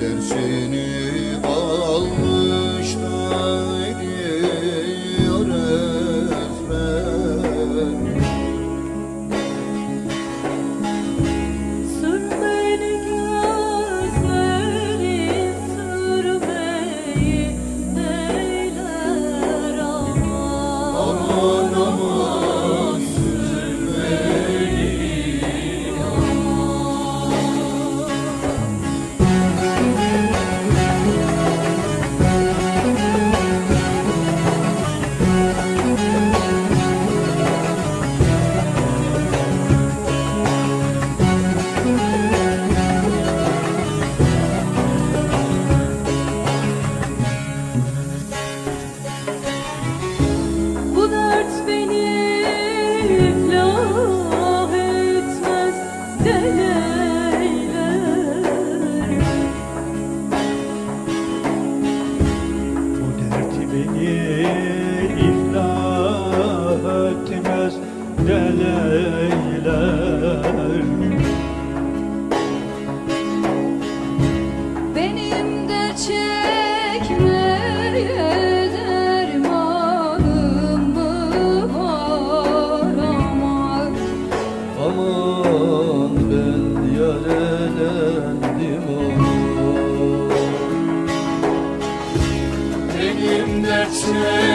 Dersini beni iflah etmez Deleyler Christmas.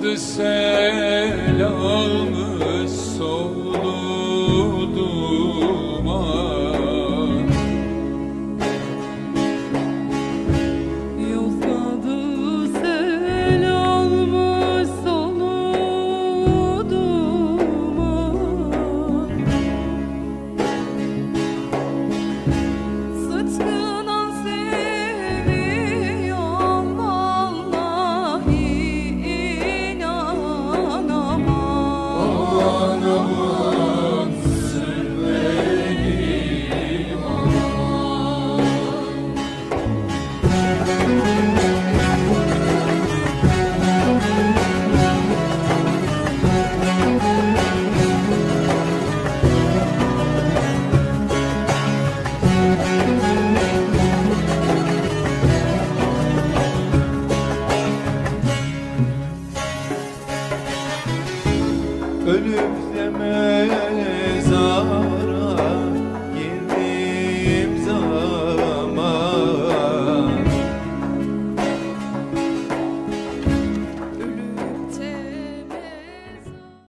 Aldı sel almış duman. ölüm etme